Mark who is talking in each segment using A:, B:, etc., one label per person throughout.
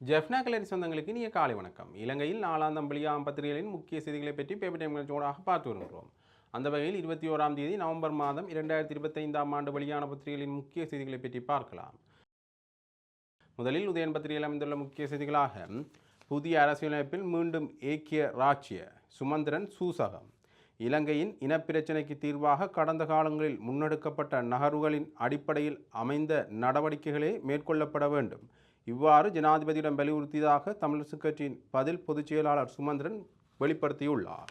A: ஜெஃப்னா கலரி சொந்தங்களுக்கு இனிய காலை வணக்கம். இலங்கையில் நாலாம் வெளியாகும் பத்திரிகைகளின் முக்கிய செய்திகளை பற்றி பேப்பர் டைம் நிகழ்ச்சியோடாக பார்த்து வருகிறோம் அந்த வகையில் இருபத்தி ஓராம் தேதி நவம்பர் மாதம் இரண்டாயிரத்தி இருபத்தைந்தாம் ஆண்டு வெளியான பத்திரிகைகளின் முக்கிய செய்திகளை பற்றி பார்க்கலாம். முதலில் உதயன் பத்திரிகையில் அமைந்துள்ள முக்கிய செய்திகளாக புதிய அரசியலமைப்பில் மீண்டும் ஏக்கிய ராச்சிய சுமந்திரன் சூசகம். இலங்கையின் இனப்பிரச்சினைக்கு தீர்வாக கடந்த காலங்களில் முன்னெடுக்கப்பட்ட நகர்வுகளின் அடிப்படையில் அமைந்த நடவடிக்கைகளே மேற்கொள்ளப்பட வேண்டும். இவ்வாறு ஜனாதிபதியிடம் வலியுறுத்தியதாக தமிழரசுக் கட்சியின் பதில் பொதுச் செயலாளர் சுமந்திரன் வெளிப்படுத்தியுள்ளார்.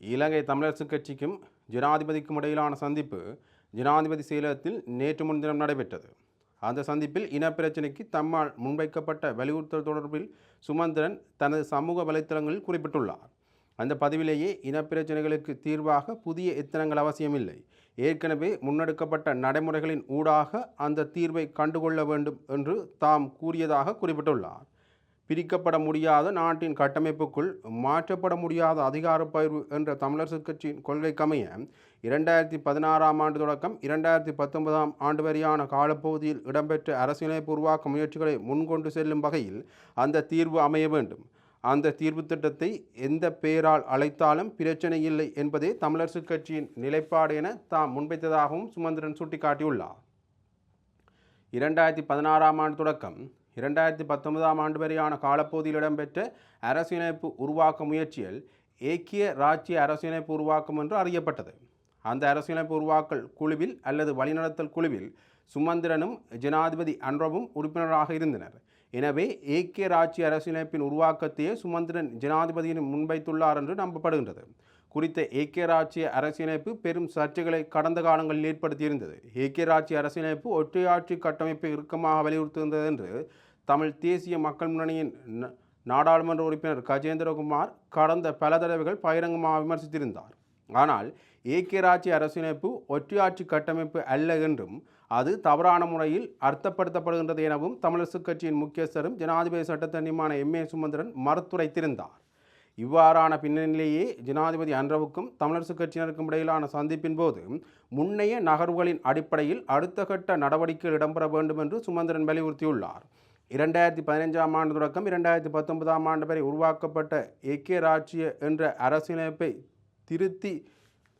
A: இலங்கை தமிழரசுக் கட்சிக்கும் ஜனாதிபதிக்கும் இடையிலான சந்திப்பு ஜனாதிபதி செயலகத்தில் நேற்று முன்தினம் நடைபெற்றது. அந்த சந்திப்பில் இனப்பிரச்சினைக்கு தம்மால் முன்வைக்கப்பட்ட வலியுறுத்தல் தொடர்பில் சுமந்திரன் தனது சமூக வலைத்தளங்களில் குறிப்பிட்டுள்ளார். அந்த பதிவிலேயே இனப்பிரச்சனைகளுக்கு தீர்வாக புதிய எத்தனங்கள் அவசியமில்லை. ஏற்கனவே முன்னெடுக்கப்பட்ட நடைமுறைகளின் ஊடாக அந்த தீர்வை கண்டுகொள்ள வேண்டும் என்று தாம் கூறியதாக குறிப்பிட்டுள்ளார். பிரிக்கப்பட முடியாத நாட்டின் கட்டமைப்புக்குள் மாற்றப்பட முடியாத அதிகார பகிர்வு என்ற தமிழரசுக் கட்சியின் கொள்கைக்கமைய இரண்டாயிரத்தி பதினாறாம் ஆண்டு தொடக்கம் இரண்டாயிரத்தி பத்தொன்பதாம் ஆண்டு வரையான காலப்பகுதியில் இடம்பெற்ற அரசியலமைப்பு உருவாக்க முயற்சிகளை முன்கொண்டு செல்லும் வகையில் அந்த தீர்வு அமைய வேண்டும். அந்த தீர்வு திட்டத்தை எந்த பெயரால் அழைத்தாலும் பிரச்சனை இல்லை என்பதே தமிழரசு கட்சியின் நிலைப்பாடு என தாம் முன்வைத்ததாகவும் சுமந்திரன் சுட்டிக்காட்டியுள்ளார். இரண்டாயிரத்தி பதினாறாம் ஆண்டு தொடக்கம் இரண்டாயிரத்தி பத்தொன்பதாம் ஆண்டு வரையான காலப்பகுதியில் இடம்பெற்ற அரசியலமைப்பு உருவாக்க முயற்சியில் ஏக்கிய ராச்சிய அரசியலமைப்பு உருவாக்கம் என்று அறியப்பட்டது. அந்த அரசியலமைப்பு உருவாக்கல் குழுவில் அல்லது வழிநடத்தல் குழுவில் சுமந்திரனும் ஜனாதிபதி அன்றவும் உறுப்பினராக இருந்தனர். எனவே ஏக்கிய ராட்சிய அரசியலமைப்பின் உருவாக்கத்தையே சுமந்திரன் ஜனாதிபதியின் முன்வைத்துள்ளார் என்று நம்பப்படுகின்றது. குறித்த ஏக்கிய ராட்சிய அரசியலமைப்பு பெரும் சர்ச்சைகளை கடந்த காலங்களில் ஏற்படுத்தியிருந்தது. ஏக்கிய ராட்சிய அரசியலமைப்பு ஒற்றையாட்சி கட்டமைப்பை இறுக்கமாக வலியுறுத்துகின்றது என்று தமிழ் தேசிய மக்கள் முன்னணியின் நாடாளுமன்ற உறுப்பினர் கஜேந்திரகுமார் கடந்த பல தடவைகள் பகிரங்கமாக விமர்சித்திருந்தார். ஆனால் ஏக்கிய ராட்சிய அரசியலமைப்பு ஒற்றையாட்சி கட்டமைப்பு அல்ல என்றும் அது தவறான முறையில் அர்த்தப்படுத்தப்படுகின்றது எனவும் தமிழரசுக் கட்சியின் முக்கியஸ்தரும் ஜனாதிபதி சட்டத்தன்னியமான எம் ஏ சுமந்திரன் மறுத்துரைத்திருந்தார் இவ்வாறான பின்னணியிலேயே ஜனாதிபதி அன்றவுக்கும் தமிழரசுக் கட்சியினருக்கும் இடையிலான சந்திப்பின் போது முன்னைய நகர்வுகளின் அடிப்படையில் அடுத்த கட்ட நடவடிக்கைகள் இடம்பெற வேண்டும் என்று சுமந்திரன் வலியுறுத்தியுள்ளார். இரண்டாயிரத்தி பதினைஞ்சாம் ஆண்டு தொடக்கம் இரண்டாயிரத்தி பத்தொன்பதாம் ஆண்டு வரை உருவாக்கப்பட்ட ஏகே ராஜ்ய என்ற அரசியலமைப்பை திருத்தி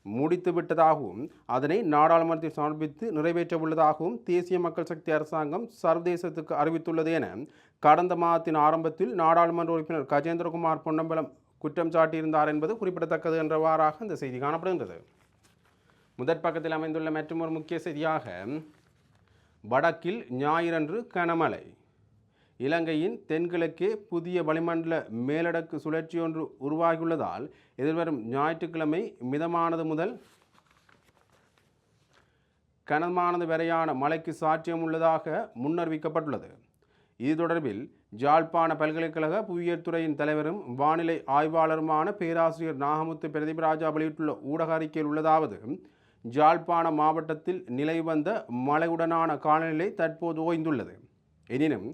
A: முடித்துவிட்டதாகவும் அதனை நாடாளுமன்றத்தில் சமர்ப்பித்து நிறைவேற்ற உள்ளதாகவும் தேசிய மக்கள் சக்தி அரசாங்கம் சர்வதேசத்துக்கு அறிவித்துள்ளது என கடந்த மாதத்தின் ஆரம்பத்தில் நாடாளுமன்ற உறுப்பினர் கஜேந்திரகுமார் பொன்னம்பலம் குற்றம் சாட்டியிருந்தார் என்பது குறிப்பிடத்தக்கது என்றவாறாக இந்த செய்தி காணப்படுகின்றது. முதற் பக்கத்தில் அமைந்துள்ள மற்றொரு முக்கிய செய்தியாக வடக்கில் ஞாயிறன்று கனமழை. இலங்கையின் தென்கிழக்கே புதிய வளிமண்டல மேலடக்கு சுழற்சியொன்று உருவாகியுள்ளதால் எதிர்வரும் ஞாயிற்றுக்கிழமை மிதமானது முதல் கனமானது வரையான மழைக்கு சாட்சியம் உள்ளதாக முன்னறிவிக்கப்பட்டுள்ளது. இது தொடர்பில் ஜாழ்ப்பாண பல்கலைக்கழக புவியியல் துறையின் தலைவரும் வானிலை ஆய்வாளருமான பேராசிரியர் நாகமுத்து பிரதிபராஜா வெளியிட்டுள்ள ஊடக அறிக்கையில் உள்ளதாவது ஜாழ்ப்பாண மாவட்டத்தில் நிலை வந்த மழையுடனான காலநிலை தற்போது ஓய்ந்துள்ளது. எனினும்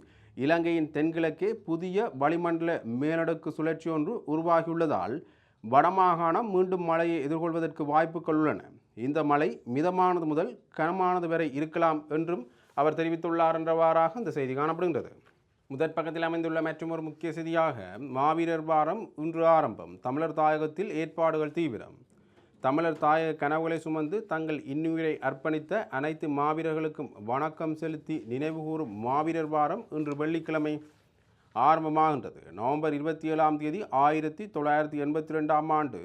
A: இலங்கையின் தென்கிழக்கே புதிய வளிமண்டல மேலடுக்கு சுழற்சி ஒன்று உருவாகியுள்ளதால் வடமாகாணம் மீண்டும் மழையை எதிர்கொள்வதற்கு வாய்ப்புகள் உள்ளன. இந்த மழை மிதமானது முதல் கனமானது வரை இருக்கலாம் என்றும் அவர் தெரிவித்துள்ளார் என்றவாறாக இந்த செய்தி காணப்படுகின்றது. முதற் பக்கத்தில் அமைந்துள்ள மற்றொரு முக்கிய செய்தியாக மாவீரர் வாரம் இன்று ஆரம்பம். தமிழர் தாயகத்தில் ஏற்பாடுகள் தீவிரம். தமிழர் தாயக கனவுகளை சுமந்து தங்கள் இன்னுயிரை அர்ப்பணித்த அனைத்து மாவீரர்களுக்கும் வணக்கம் செலுத்தி நினைவுகூரும் மாவீரர் வாரம் இன்று வெள்ளிக்கிழமை ஆரம்பமாகின்றது. நவம்பர் இருபத்தி ஏழாம் தேதி ஆயிரத்தி தொள்ளாயிரத்தி எண்பத்தி ரெண்டாம் ஆண்டு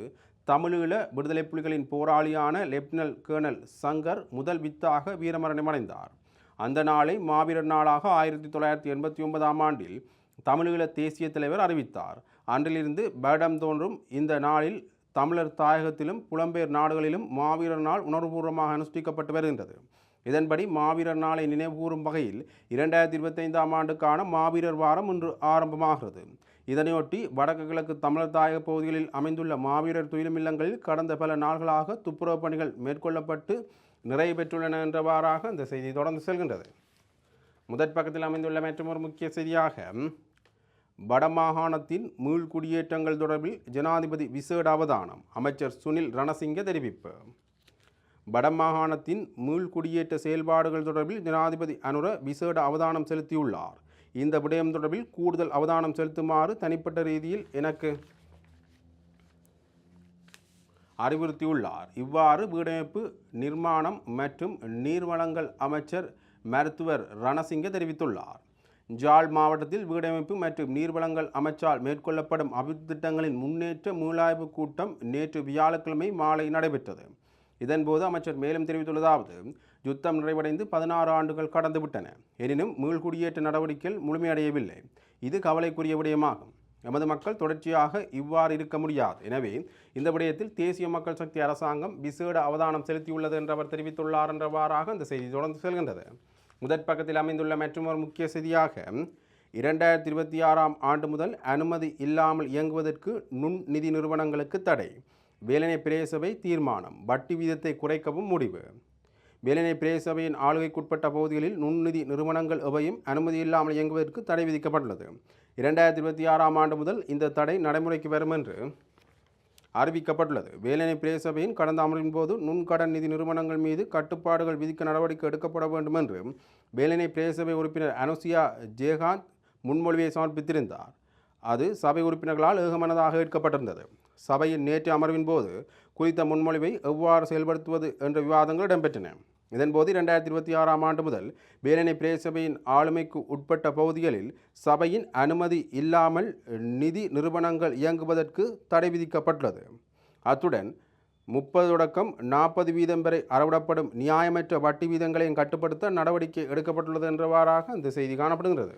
A: தமிழீழ விடுதலை புலிகளின் போராளியான லெப்டினல் கேர்னல் சங்கர் முதல் வித்தாக வீரமரணமடைந்தார் அந்த நாளை மாவீரர் நாளாக ஆயிரத்தி தொள்ளாயிரத்தி எண்பத்தி ஒன்பதாம் ஆண்டில் தமிழீழ தேசிய தலைவர் அறிவித்தார். அன்றிலிருந்து பேடம் தோன்றும் இந்த நாளில் தமிழர் தாயகத்திலும் புலம்பெயர் நாடுகளிலும் மாவீரர் நாள் உணர்வுபூர்வமாக அனுஷ்டிக்கப்பட்டு வருகின்றது. இதன்படி மாவீரர் நாளை நினைவுகூரும் வகையில் இரண்டாயிரத்தி இருபத்தைந்தாம் ஆண்டுக்கான மாவீரர் வாரம் இன்று ஆரம்பமாகிறது. இதனையொட்டி வடக்கு கிழக்கு தமிழர் தாயக பகுதிகளில் அமைந்துள்ள மாவீரர் துயிலுமில்லங்களில் கடந்த பல நாள்களாக துப்புரவு பணிகள் மேற்கொள்ளப்பட்டு நிறைவு பெற்றுள்ளன என்றவாறாக இந்த செய்தி தொடர்ந்து செல்கின்றது. முதற் பக்கத்தில் அமைந்துள்ள மற்றொரு முக்கிய செய்தியாக வடமாகாணத்தின் மீள் குடியேற்றங்கள் தொடர்பில் ஜனாதிபதி விசேட அவதானம். அமைச்சர் சுனில் ரணசிங்க தெரிவிப்பு. வடமாகாணத்தின் மீள்குடியேற்ற செயல்பாடுகள் தொடர்பில் ஜனாதிபதி அனுர விசேட அவதானம் செலுத்தியுள்ளார். இந்த விடயம் தொடர்பில் கூடுதல் அவதானம் செலுத்துமாறு தனிப்பட்ட ரீதியில் எனக்கு அறிவுறுத்தியுள்ளார். இவ்வாறு வீடமைப்பு நிர்மாணம் மற்றும் நீர்வளங்கள் அமைச்சர் மருத்துவர் ரணசிங்க தெரிவித்துள்ளார். ஜாழ் மாவட்டத்தில் வீடமைப்பு மற்றும் நீர்வளங்கள் அமைச்சால் மேற்கொள்ளப்படும் அபிவிருத்தி திட்டங்களின் முன்னேற்ற மீளாய்வு கூட்டம் நேற்று வியாழக்கிழமை மாலை நடைபெற்றது. இதன்போது அமைச்சர் மேலும் தெரிவித்துள்ளதாவது யுத்தம் நிறைவடைந்து பதினாறு ஆண்டுகள் கடந்துவிட்டன. எனினும் மீள்குடியேற்ற நடவடிக்கைகள் முழுமையடையவில்லை. இது கவலைக்குரிய விடயமாகும். எமது மக்கள் தொடர்ச்சியாக இவ்வாறு இருக்க முடியாது. எனவே இந்த விடயத்தில் தேசிய மக்கள் சக்தி அரசாங்கம் விசேட அவதானம் செலுத்தியுள்ளது என்று அவர் தெரிவித்துள்ளார் என்றவாறாக இந்த செய்தி தொடர்ந்து செல்கின்றது. முதற் பக்கத்தில் அமைந்துள்ள ஒரு முக்கிய செய்தியாக இரண்டாயிரத்தி இருபத்தி ஆறாம் ஆண்டு முதல் அனுமதி இல்லாமல் இயங்குவதற்கு நுண் நிதி நிறுவனங்களுக்கு தடை. வேலனை பிரேசபை தீர்மானம் வட்டி வீதத்தை குறைக்கவும் முடிவு. வேலனை பிரேசபையின் ஆளுகைக்குட்பட்ட பகுதிகளில் நுண்நிதி நிறுவனங்கள் எவையும் அனுமதி இல்லாமல் இயங்குவதற்கு தடை விதிக்கப்பட்டுள்ளது. இரண்டாயிரத்தி இருபத்தி ஆறாம் ஆண்டு முதல் இந்த தடை நடைமுறைக்கு வரும் என்று அறிவிக்கப்பட்டுள்ளது. வேலனை பிரேசபையின் கடந்த அமர்வின் போது நுண்கடன் நிதி நிறுவனங்கள் மீது கட்டுப்பாடுகள் விதிக்க நடவடிக்கை எடுக்கப்பட வேண்டும் என்று வேலனை பிரேசபை உறுப்பினர் அனுசியா ஜெயகாந்த் முன்மொழியை சமர்ப்பித்திருந்தார். அது சபை உறுப்பினர்களால் ஏகமனதாக ஏற்கப்பட்டிருந்தது. சபையின் நேற்று அமர்வின் போது குறித்த முன்மொழிவை எவ்வாறு செயல்படுத்துவது என்ற விவாதங்கள் இடம்பெற்றன. இதன்போது இரண்டாயிரத்தி இருபத்தி ஆறாம் ஆண்டு முதல் பேரணி பிரேசபையின் ஆளுமைக்கு உட்பட்ட பகுதிகளில் சபையின் அனுமதி இல்லாமல் நிதி நிறுவனங்கள் இயங்குவதற்கு தடை விதிக்கப்பட்டுள்ளது. அத்துடன் முப்பது தொடக்கம் நாற்பது வீதம் வரை அறவிடப்படும் நியாயமற்ற வட்டி வீதங்களையும் கட்டுப்படுத்த நடவடிக்கை எடுக்கப்பட்டுள்ளது என்றவாறாக இந்த செய்தி காணப்படுகிறது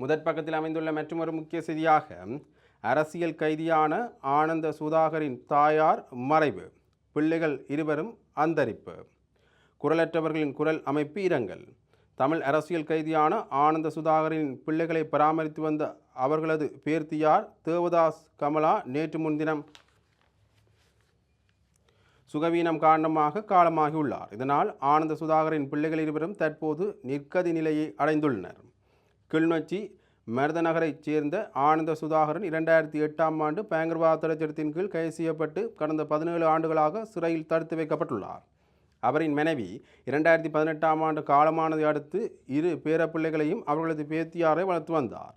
A: முதற் பக்கத்தில் அமைந்துள்ள மற்றொரு முக்கிய செய்தியாக அரசியல் கைதியான ஆனந்த சுதாகரின் தாயார் மறைவு. பிள்ளைகள் இருவரும் அந்தரிப்பு. குரலற்றவர்களின் குரல் அமைப்பு இரங்கல். தமிழ் அரசியல் கைதியான ஆனந்த சுதாகரின் பிள்ளைகளை பராமரித்து வந்த அவர்களது பேர்த்தியார் தேவதாஸ் கமலா நேற்று முன்தினம் சுகவீனம் காரணமாக காலமாகியுள்ளார். இதனால் ஆனந்த சுதாகரின் பிள்ளைகள் இருவரும் தற்போது நிற்கதி நிலையை அடைந்துள்ளனர். கிளிநொச்சி மருதநகரைச் சேர்ந்த ஆனந்த சுதாகரன் இரண்டாயிரத்தி எட்டாம் ஆண்டு பயங்கரவாத தடைச்சட்டத்தின் கீழ் கைது செய்யப்பட்டு கடந்த பதினேழு ஆண்டுகளாக சிறையில் தடுத்து வைக்கப்பட்டுள்ளார். அவரின் மனைவி இரண்டாயிரத்தி பதினெட்டாம் ஆண்டு காலமானதை அடுத்து இரு பேரப்பிள்ளைகளையும் அவர்களது பேத்தியாரை வளர்த்து வந்தார்.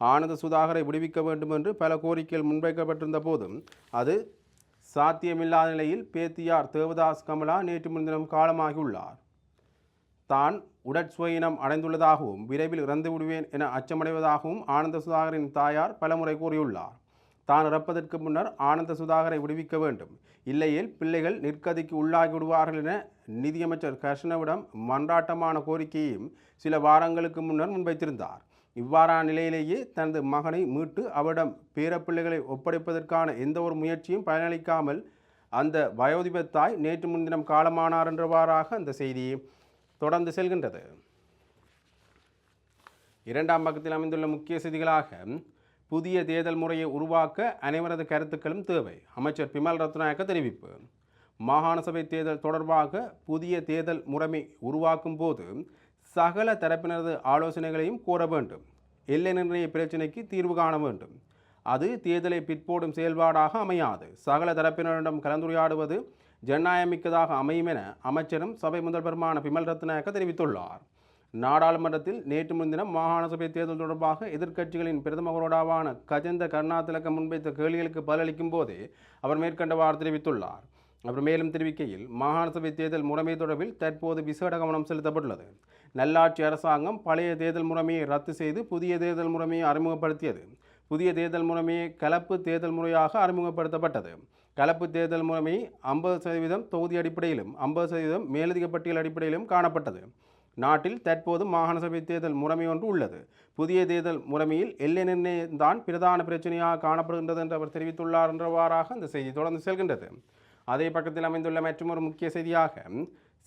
A: ஆனந்த சுதாகரை விடுவிக்க வேண்டும் என்று பல கோரிக்கைகள் முன்வைக்கப்பட்டிருந்த போதும் அது சாத்தியமில்லாத நிலையில் பேத்தியார் தேவதாஸ் கமலா நேற்று முன்தினம் காலமாகியுள்ளார். தான் உடற்சுவையினம் அடைந்துள்ளதாகவும் விரைவில் இறந்து விடுவேன் என அச்சமடைவதாகவும் ஆனந்த சுதாகரின் தாயார் பலமுறை கூறியுள்ளார். தான் இறப்பதற்கு முன்னர் ஆனந்த சுதாகரை விடுவிக்க வேண்டும். இல்லையில் பிள்ளைகள் நிற்கதிக்கு உள்ளாகி விடுவார்கள் என நிதியமைச்சர் கிருஷ்ணவிடம் மன்றாட்டமான கோரிக்கையையும் சில வாரங்களுக்கு முன்னர் முன்வைத்திருந்தார். இவ்வாறான நிலையிலேயே தனது மகனை மீட்டு அவரிடம் பேரப்பிள்ளைகளை ஒப்படைப்பதற்கான எந்த ஒரு முயற்சியும் பயனளிக்காமல் அந்த வயோதிப தாய் நேற்று முன்தினம் காலமானார் என்றவாறாக அந்த செய்தி தொடர்ந்து செல்கின்றது. இரண்டாம் பக்கத்தில் அமைந்துள்ள முக்கிய செய்திகளாக புதிய தேர்தல் முறையை உருவாக்க அனைவரது கருத்துக்களும் தேவை. அமைச்சர் பிமல் ரத்நாயக்க தெரிவிப்பு. மாகாண சபை தேர்தல் தொடர்பாக புதிய தேர்தல் முறைமை உருவாக்கும் போது சகல தரப்பினரது ஆலோசனைகளையும் கோர வேண்டும். எல்லை நிர்ணய பிரச்சினைக்கு தீர்வு காண வேண்டும். அது தேர்தலை பிற்போடும் செயல்பாடாக அமையாது. சகல தரப்பினரிடம் கலந்துரையாடுவது ஜனநாயகமிக்கதாக அமையும் என அமைச்சரும் சபை முதல்வருமான பிமல் ரத்நாயக்க தெரிவித்துள்ளார். நாடாளுமன்றத்தில் நேற்று முன்தினம் மாகாண சபை தேர்தல் தொடர்பாக எதிர்க்கட்சிகளின் பிரதம கஜந்த கருணாதிலக்க முன்வைத்த கேள்விகளுக்கு பதிலளிக்கும் போதே அவர் மேற்கண்டவாறு தெரிவித்துள்ளார். அவர் மேலும் தெரிவிக்கையில் மாகாண சபை தேர்தல் முறைமை தொடர்பில் தற்போது விசேட கவனம் செலுத்தப்பட்டுள்ளது. நல்லாட்சி அரசாங்கம் பழைய தேர்தல் முறைமையை ரத்து செய்து புதிய தேர்தல் முறைமையை அறிமுகப்படுத்தியது. புதிய தேர்தல் முறைமையை கலப்பு தேர்தல் முறையாக அறிமுகப்படுத்தப்பட்டது. கலப்பு தேர்தல் முறைமை ஐம்பது சதவீதம் தொகுதி அடிப்படையிலும் ஐம்பது சதவீதம் மேலதிக பட்டியல் அடிப்படையிலும் காணப்பட்டது. நாட்டில் தற்போது மாகாண சபை தேர்தல் முறைமை ஒன்று உள்ளது. புதிய தேர்தல் முறைமையில் எல்லை நிர்ணயம் தான் பிரதான பிரச்சனையாக காணப்படுகின்றது என்று அவர் தெரிவித்துள்ளார் என்றவாறாக இந்த செய்தி தொடர்ந்து செல்கின்றது. அதே பக்கத்தில் அமைந்துள்ள மற்றொரு முக்கிய செய்தியாக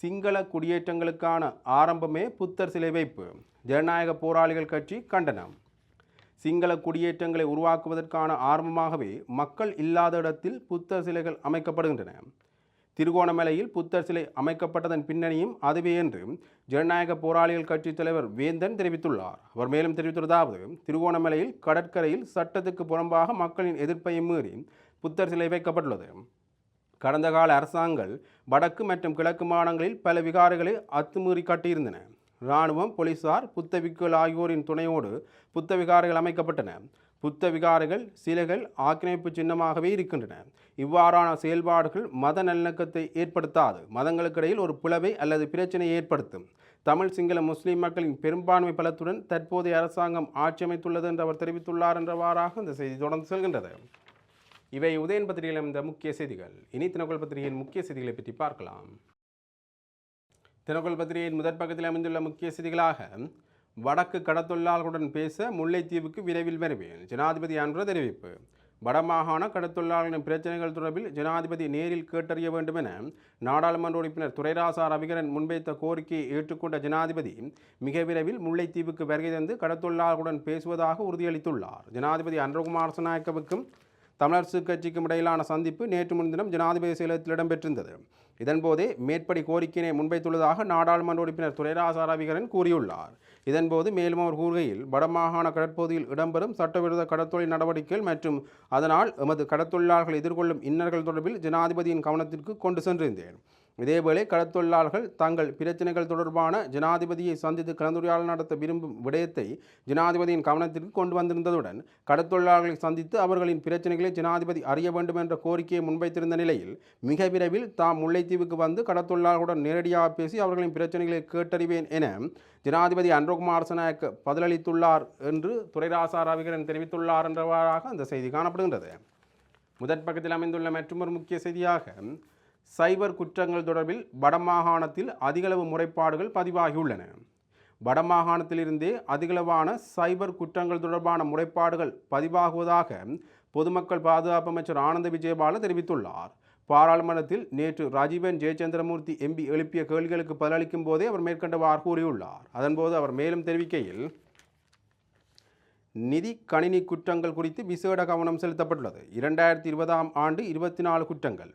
A: சிங்கள குடியேற்றங்களுக்கான ஆரம்பமே புத்தர் சிலை வைப்பு ஜனநாயக போராளிகள் கட்சி கண்டனம். சிங்கள குடியேற்றங்களை உருவாக்குவதற்கான ஆரம்பமாகவே மக்கள் இல்லாத இடத்தில் புத்தர் சிலைகள் அமைக்கப்படுகின்றன. திருகோணமலையில் புத்தர் சிலை அமைக்கப்பட்டதன் பின்னணியும் அதுவே என்று ஜனநாயக போராளிகள் கட்சித் தலைவர் வேந்தன் தெரிவித்துள்ளார். அவர் மேலும் தெரிவித்துள்ளதாவது திருகோணமலையில் கடற்கரையில் சட்டத்துக்கு புறம்பாக மக்களின் எதிர்ப்பையும் மீறி புத்தர் சிலை வைக்கப்பட்டுள்ளது. கடந்த கால அரசாங்கங்கள் வடக்கு மற்றும் கிழக்கு மாநிலங்களில் பல விகாரங்களை அத்துமீறி கட்டியிருந்தன. இராணுவம் போலீசார் புத்த விக்குகள் ஆகியோரின் துணையோடு புத்த விகாரங்கள் அமைக்கப்பட்டன. புத்த விகாரங்கள் சிலைகள் ஆக்கிரமிப்பு சின்னமாகவே இருக்கின்றன. இவ்வாறான செயல்பாடுகள் மத நல்லிணக்கத்தை ஏற்படுத்தாது. மதங்களுக்கிடையில் ஒரு பிளவை அல்லது பிரச்சனையை ஏற்படுத்தும். தமிழ் சிங்கள முஸ்லிம் மக்களின் பெரும்பான்மை பலத்துடன் தற்போதைய அரசாங்கம் ஆட்சி அமைத்துள்ளது என்று அவர் தெரிவித்துள்ளார் என்றவாறாக இந்த செய்தி தொடர்ந்து செல்கின்றது. இவை உதயன் பத்திரிகையில் இருந்த முக்கிய செய்திகள். இனி தினக்குள் பத்திரிகையின் முக்கிய செய்திகளை பற்றி பார்க்கலாம். தினக்குள் பத்திரிகையின் முதற் பக்கத்தில் அமைந்துள்ள முக்கிய செய்திகளாக வடக்கு கடத்தொழிலாளர்களுடன் பேச முல்லைத்தீவுக்கு விரைவில் வருவேன். ஜனாதிபதி அன்று தெரிவிப்பு. வடமாகாண கடத்தொழிலாளர்களின் பிரச்சனைகள் தொடர்பில் ஜனாதிபதி நேரில் கேட்டறிய வேண்டும் என நாடாளுமன்ற உறுப்பினர் துரைராசா ரவிகரன் முன்வைத்த கோரிக்கையை ஏற்றுக்கொண்ட ஜனாதிபதி மிக விரைவில் முல்லைத்தீவுக்கு வருகை தந்து கடத்தொழிலாளர்களுடன் பேசுவதாக உறுதியளித்துள்ளார். ஜனாதிபதி அன்றகுமார் சநாயக்கவுக்கும் தமிழரசு கட்சிக்கும் இடையிலான சந்திப்பு நேற்று முன்தினம் ஜனாதிபதி செயலகத்தில் இடம்பெற்றிருந்தது. இதன்போதே மேற்படி கோரிக்கையினை முன்வைத்துள்ளதாக நாடாளுமன்ற உறுப்பினர் துரைராசா ரவிகரன் கூறியுள்ளார். இதன்போது மேலும் அவர் கூறுகையில் வடமாகாண கடற்பகுதியில் இடம்பெறும் சட்டவிரோத கடற்தொழில் நடவடிக்கைகள் மற்றும் அதனால் எமது கடத்தொழிலாளர்கள் எதிர்கொள்ளும் இன்னல்கள் தொடர்பில் ஜனாதிபதியின் கவனத்திற்கு கொண்டு சென்றிருந்தேன். இதேவேளை கடற்தொழிலாளர்கள் தங்கள் பிரச்சனைகள் தொடர்பான ஜனாதிபதியை சந்தித்து கலந்துரையாடல் நடத்த விரும்பும் விடயத்தை ஜனாதிபதியின் கவனத்திற்கு கொண்டு வந்திருந்ததுடன் கடற்தொழிலாளர்களை சந்தித்து அவர்களின் பிரச்சனைகளை ஜனாதிபதி அறிய வேண்டும் என்ற கோரிக்கையை முன்வைத்திருந்த நிலையில் மிக விரைவில் தாம் முல்லைத்தீவுக்கு வந்து கடற்தொழிலாளர்களுடன் நேரடியாக பேசி அவர்களின் பிரச்சனைகளை கேட்டறிவேன் என ஜனாதிபதி அன்றகுமார் சனாயக் பதிலளித்துள்ளார் என்று துரைராசா ரவிகரன் தெரிவித்துள்ளார் என்றவாறாக அந்த செய்தி காணப்படுகின்றது. முதற் பக்கத்தில் அமைந்துள்ள மற்றொரு முக்கிய செய்தியாக சைபர் குற்றங்கள் தொடர்பில் வடமாகாணத்தில் அதிகளவு முறைப்பாடுகள் பதிவாகியுள்ளன. வடமாகாணத்திலிருந்தே அதிகளவான சைபர் குற்றங்கள் தொடர்பான முறைப்பாடுகள் பதிவாகுவதாக பொதுமக்கள் பாதுகாப்பு அமைச்சர் ஆனந்த விஜயபால தெரிவித்துள்ளார். பாராளுமன்றத்தில் நேற்று ராஜீவன் ஜெயச்சந்திரமூர்த்தி எம்பி எழுப்பிய கேள்விகளுக்கு பதிலளிக்கும் போதே அவர் மேற்கண்டவாறு கூறியுள்ளார். அதன்போது அவர் மேலும் தெரிவிக்கையில் நிதி கணினி குற்றங்கள் குறித்து விசேட கவனம் செலுத்தப்பட்டுள்ளது. இரண்டாயிரத்தி இருபதாம் ஆண்டு இருபத்தி நாலு குற்றங்கள்.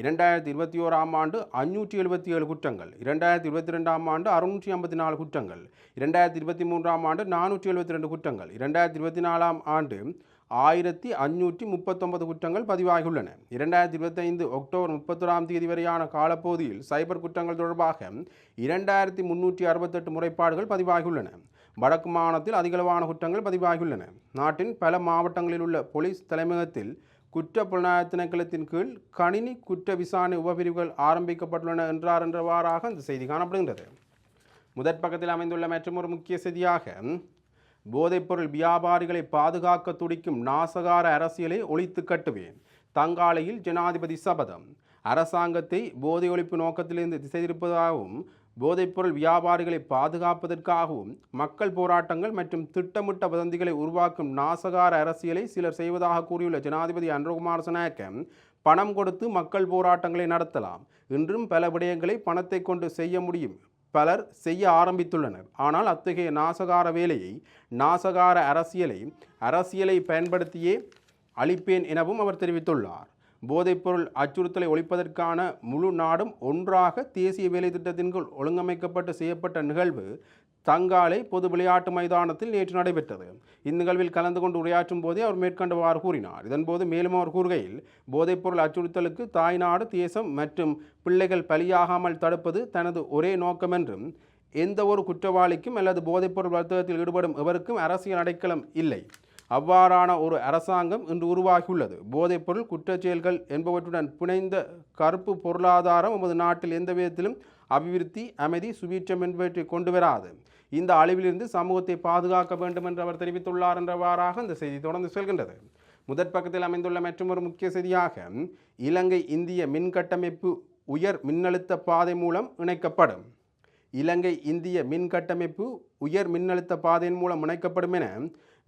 A: இரண்டாயிரத்தி இருபத்தி ஓராம் ஆண்டு அஞ்சூற்றி எழுபத்தி ஏழு குற்றங்கள் இரண்டாயிரத்தி இருபத்தி ரெண்டாம் ஆண்டு அறுநூற்றி ஐம்பத்தி நாலு குற்றங்கள் இரண்டாயிரத்தி இருபத்தி மூன்றாம் ஆண்டு நானூற்றி எழுபத்தி ரெண்டு குற்றங்கள் இரண்டாயிரத்தி இருபத்தி நாலாம் ஆண்டு ஆயிரத்தி அஞ்சூற்றி முப்பத்தொன்பது குற்றங்கள் பதிவாகியுள்ளன. இரண்டாயிரத்தி இருபத்தைந்து அக்டோபர் முப்பத்தொராம் தேதி வரையான காலப்பகுதியில் சைபர் குற்றங்கள் தொடர்பாக இரண்டாயிரத்தி முன்னூற்றி அறுபத்தெட்டு முறைப்பாடுகள் பதிவாகியுள்ளன. வடக்கு மாகாணத்தில் அதிகளவான குற்றங்கள் பதிவாகியுள்ளன. நாட்டின் பல மாவட்டங்களில் உள்ள போலீஸ் தலைமையகத்தில் குற்ற புலனாய்வு திணைக்களத்தின் கீழ் கணினி குற்ற விசாரணை உபபிரிவுகள் ஆரம்பிக்கப்பட்டுள்ளன என்றார் என்றவாறாக அந்த செய்தி காணப்படுகின்றது. முதற் பக்கத்தில் அமைந்துள்ள மற்றொரு முக்கிய செய்தியாக போதைப்பொருள் வியாபாரிகளை பாதுகாக்க துடிக்கும் நாசகார அரசியலை ஒழித்து கட்டுவேன். தங்காலையில் ஜனாதிபதி சபதம். அரசாங்கத்தை போதை ஒழிப்பு நோக்கத்திலிருந்து திசை திருப்பதாகவும் போதைப்பொருள் வியாபாரிகளை பாதுகாப்பதற்காகவும் மக்கள் போராட்டங்கள் மற்றும் திட்டமிட்ட வதந்திகளை உருவாக்கும் நாசகார அரசியலை சிலர் செய்வதாக கூறியுள்ள ஜனாதிபதி அன்றகுமார் சனாயக்க பணம் கொடுத்து மக்கள் போராட்டங்களை நடத்தலாம். இன்றும் பல விடயங்களை பணத்தை கொண்டு செய்ய முடியும். பலர் செய்ய ஆரம்பித்துள்ளனர். ஆனால் அத்தகைய நாசகார வேலையை நாசகார அரசியலை அரசியலை பயன்படுத்தியே அளிப்பேன் எனவும் அவர் தெரிவித்துள்ளார். போதைப்பொருள் அச்சுறுத்தலை ஒழிப்பதற்கான முழு நாடும் ஒன்றாக தேசிய வேலை திட்டத்தின் கீழ் ஒழுங்கமைக்கப்பட்டு செய்யப்பட்ட நிகழ்வு தங்காலை பொது விளையாட்டு மைதானத்தில் நேற்று நடைபெற்றது. இந்நிகழ்வில் கலந்து கொண்டு உரையாற்றும் போதே அவர் மேற்கண்டவாறு கூறினார். இதன்போது மேலும் அவர் கூறுகையில் போதைப்பொருள் அச்சுறுத்தலுக்கு தாய்நாடு தேசம் மற்றும் பிள்ளைகள் பலியாகாமல் தடுப்பது தனது ஒரே நோக்கம் என்றும் எந்த ஒரு குற்றவாளிக்கும் அல்லது போதைப்பொருள் வர்த்தகத்தில் ஈடுபடும் எவருக்கும் அரசியல் அடைக்கலம் இல்லை. அவ்வாறான ஒரு அரசாங்கம் இன்று உருவாகியுள்ளது. போதைப்பொருள் குற்றச்செயல்கள் என்பவற்றுடன் பிணைந்த கருப்பு பொருளாதாரம் நமது நாட்டில் எந்த விதத்திலும் அபிவிருத்தி அமைதி சுபீட்சம் என்பவற்றை கொண்டு வராது. இந்த அழிவிலிருந்து சமூகத்தை பாதுகாக்க வேண்டும் என்று அவர் தெரிவித்துள்ளார் என்றவாறாக இந்த செய்தி தொடர்ந்து செல்கின்றது. முதற் பக்கத்தில் அமைந்துள்ள மற்றொரு முக்கிய செய்தியாக இலங்கை இந்திய மின் கட்டமைப்பு உயர் மின்னழுத்த பாதை மூலம் இணைக்கப்படும். இலங்கை இந்திய மின்கட்டமைப்பு உயர் மின்னழுத்த பாதையின் மூலம் இணைக்கப்படும் என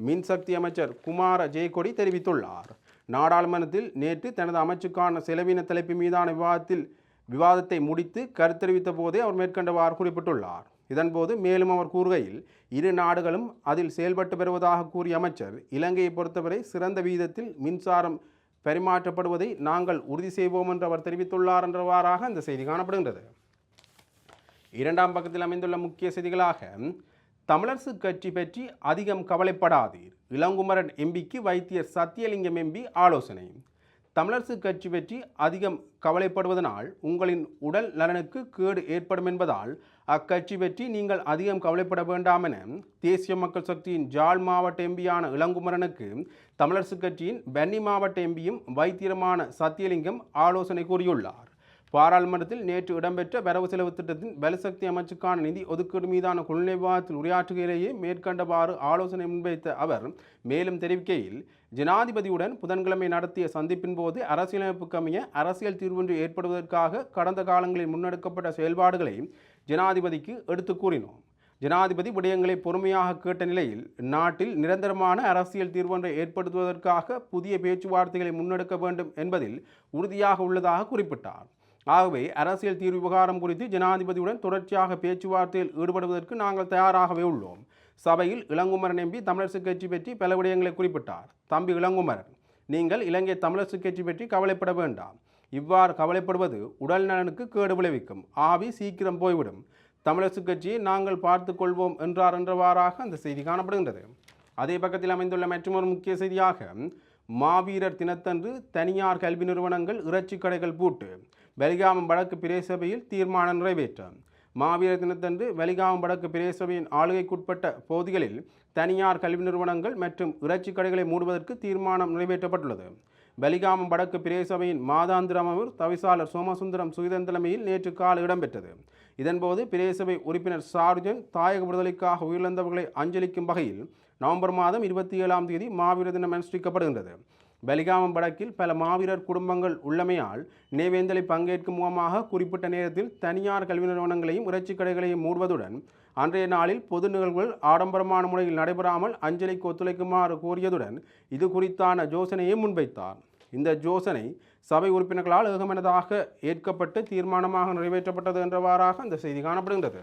A: மின்சக்தி அமைச்சர் குமார ஜெயக்கொடி தெரிவித்துள்ளார். நாடாளுமன்றத்தில் நேற்று தனது அமைச்சுக்கான செலவின தலைப்பு மீதான விவாதத்தில் விவாதத்தை முடித்து கருத்தெரிவித்த போதே அவர் மேற்கண்டவாறு குறிப்பிட்டுள்ளார். இதன்போது மேலும் அவர் கூறுகையில் இரு நாடுகளும் அதில் செயல்பட்டு வருவதாக கூறிய அமைச்சர் இலங்கையை பொறுத்தவரை சிறந்த வீதத்தில் மின்சாரம் பரிமாற்றப்படுவதை நாங்கள் உறுதி செய்வோம் என்று அவர் தெரிவித்துள்ளார் என்றவாறாக இந்த செய்தி காணப்படுகின்றது. இரண்டாம் பக்கத்தில் அமைந்துள்ள முக்கிய செய்திகளாக தமிழரசு கட்சி பற்றி அதிகம் கவலைப்படாதீர். இளங்குமரன் எம்பிக்கு வைத்தியர் சத்தியலிங்கம் எம்பி ஆலோசனை. தமிழரசு கட்சி பற்றி அதிகம் கவலைப்படுவதனால் உங்களின் உடல் நலனுக்கு கேடு ஏற்படும் என்பதால் அக்கட்சி பற்றி நீங்கள் அதிகம் கவலைப்பட வேண்டாம் என தேசிய மக்கள் சக்தியின் ஜாழ் மாவட்ட எம்பியான இளங்குமரனுக்கு தமிழரசு கட்சியின் பன்னி மாவட்ட எம்பியும் வைத்தியருமான சத்தியலிங்கம் ஆலோசனை கூறியுள்ளார். பாராளுமன்றத்தில் நேற்று இடம்பெற்ற வரவு செலவு திட்டத்தின் பலசக்தி அமைச்சுக்கான நிதி ஒதுக்கீடு மீதான குழுநிலை விவாதத்தில் உரையாற்றுகையிலேயே மேற்கண்டவாறு ஆலோசனை முன்வைத்த அவர் மேலும் தெரிவிக்கையில் ஜனாதிபதியுடன் புதன்கிழமை நடத்திய சந்திப்பின் போது அரசியலமைப்புக்குமைய அரசியல் தீர்வொன்று ஏற்படுவதற்காக கடந்த காலங்களில் முன்னெடுக்கப்பட்ட செயல்பாடுகளை ஜனாதிபதிக்கு எடுத்துக் கூறினோம். ஜனாதிபதி விடயங்களை பொறுமையாக கேட்ட நிலையில் நாட்டில் நிரந்தரமான அரசியல் தீர்வொன்றை ஏற்படுத்துவதற்காக புதிய பேச்சுவார்த்தைகளை முன்னெடுக்க வேண்டும் என்பதில் உறுதியாக உள்ளதாக குறிப்பிட்டார். ஆகவே அரசியல் தீர்வு விவகாரம் குறித்து ஜனாதிபதியுடன் தொடர்ச்சியாக பேச்சுவார்த்தையில் ஈடுபடுவதற்கு நாங்கள் தயாராகவே உள்ளோம். சபையில் இளங்குமரன் எம்பி தமிழரசு கட்சி பற்றி பல விடயங்களை குறிப்பிட்டார். தம்பி இளங்குமரன் நீங்கள் இலங்கை தமிழரசு கட்சி பற்றி கவலைப்பட வேண்டாம். இவ்வாறு கவலைப்படுவது உடல் நலனுக்கு கேடு விளைவிக்கும். ஆவி சீக்கிரம் போய்விடும். தமிழரசு கட்சியை நாங்கள் பார்த்து கொள்வோம் என்றார் என்றவாறாக அந்த செய்தி காணப்படுகின்றது. அதே பக்கத்தில் அமைந்துள்ள மற்றொரு முக்கிய செய்தியாக மாவீரர் தினத்தன்று தனியார் கல்வி நிறுவனங்கள் இறைச்சி கடைகள் பூட்டு வலிகாமம் வடக்கு பிரேசபையில் தீர்மானம் நிறைவேற்றம். மாவீரர் தினத்தன்று வலிகாமம் வடக்கு பிரேசபையின் ஆளுகைக்குட்பட்ட பகுதிகளில் தனியார் கல்வி நிறுவனங்கள் மற்றும் இறைச்சி கடைகளை மூடுவதற்கு தீர்மானம் நிறைவேற்றப்பட்டுள்ளது. வலிகாமம் வடக்கு பிரேசபையின் மாதாந்திர அமர்வு தவிசாளர் சோமசுந்தரம் சுகிதன் தலைமையில் நேற்று காலை இடம்பெற்றது. இதன்போது பிரேசபை உறுப்பினர் சார்ஜன் தாயக விடுதலைக்காக உயிரிழந்தவர்களை அஞ்சலிக்கும் வகையில் நவம்பர் மாதம் இருபத்தி ஏழாம் தேதி மாவீரர் தினம் அனுஷ்டிக்கப்படுகின்றது. பலிகாமம் வடக்கில் பல மாவீரர் குடும்பங்கள் உள்ளமையால் நினைவேந்தலை பங்கேற்கும் முகமாக குறிப்பிட்ட நேரத்தில் தனியார் கல்வி நிறுவனங்களையும் இறைச்சி கடைகளையும் மூடுவதுடன் அன்றைய நாளில் பொது நிகழ்வுகள் ஆடம்பரமான முறையில் நடைபெறாமல் அஞ்சலிக்கு ஒத்துழைக்குமாறு கோரியதுடன் இது குறித்தான யோசனையை முன்வைத்தார். இந்த யோசனை சபை உறுப்பினர்களால் ஏகமனதாக ஏற்கப்பட்டு தீர்மானமாக நிறைவேற்றப்பட்டது என்றவாறாக இந்த செய்தி காணப்படுகின்றது.